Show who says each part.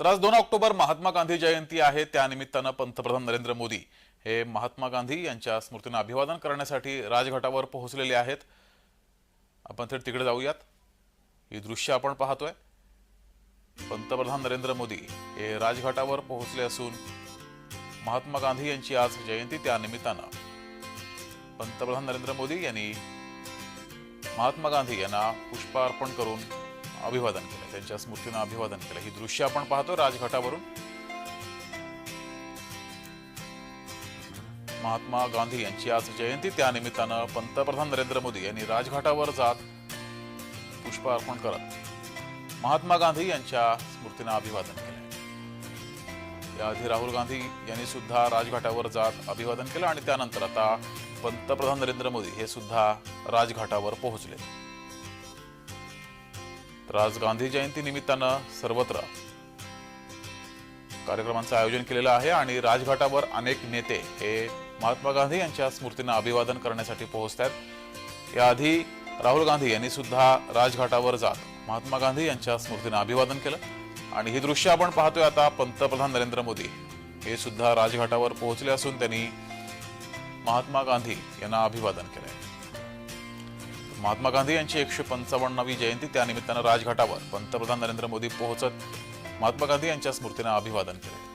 Speaker 1: तर आज दोन ऑक्टोबर महात्मा गांधी जयंती आहे. त्यानिमित्तानं पंतप्रधान नरेंद्र मोदी हे महात्मा गांधी यांच्या स्मृतींना अभिवादन करण्यासाठी राजघाटावर पोहोचलेले आहेत. आपण थेट तिकडे जाऊयात. ही दृश्य आपण पाहतोय. पंतप्रधान नरेंद्र मोदी हे राजघाटावर पोहोचले असून महात्मा गांधी यांची आज जयंती त्यानिमित्तानं पंतप्रधान नरेंद्र मोदी यांनी महात्मा गांधी यांना पुष्पार्पण करून अभिवादन केलं त्यांच्या स्मृतीनं अभिवादन केलं. ही दृश्य आपण पाहतो राजघाटावरून. महात्मा गांधी यांची आज जयंती. त्यानिमित्तानं पंतप्रधान नरेंद्र मोदी यांनी राजघाटावर जात पुष्प अर्पण करत महात्मा गांधी यांच्या स्मृतीनं अभिवादन केलं. याआधी राहुल गांधी यांनी सुद्धा राजघाटावर जात अभिवादन केलं आणि त्यानंतर आता पंतप्रधान नरेंद्र मोदी हे सुद्धा राजघाटावर पोहोचले. तर आज गांधी जयंती निमित्तानं सर्वत्र कार्यक्रमांचं आयोजन केलेलं आहे आणि राजघाटावर अनेक नेते हे महात्मा गांधी यांच्या स्मृतींना अभिवादन करण्यासाठी पोहोचत आहेत. याआधी राहुल गांधी यांनी सुद्धा राजघाटावर जात महात्मा गांधी यांच्या स्मृतींना अभिवादन केलं. आणि ही दृश्य आपण पाहतोय आता पंतप्रधान नरेंद्र मोदी हे सुद्धा राजघाटावर पोहोचले असून त्यांनी महात्मा गांधी यांना अभिवादन केलंय. महात्मा गांधी यांची एकशे पंचावन्नावी जयंती त्यानिमित्तानं राजघाटावर. पंतप्रधान नरेंद्र मोदी पोहोचत महात्मा गांधी यांच्या स्मृतींना अभिवादन केलं.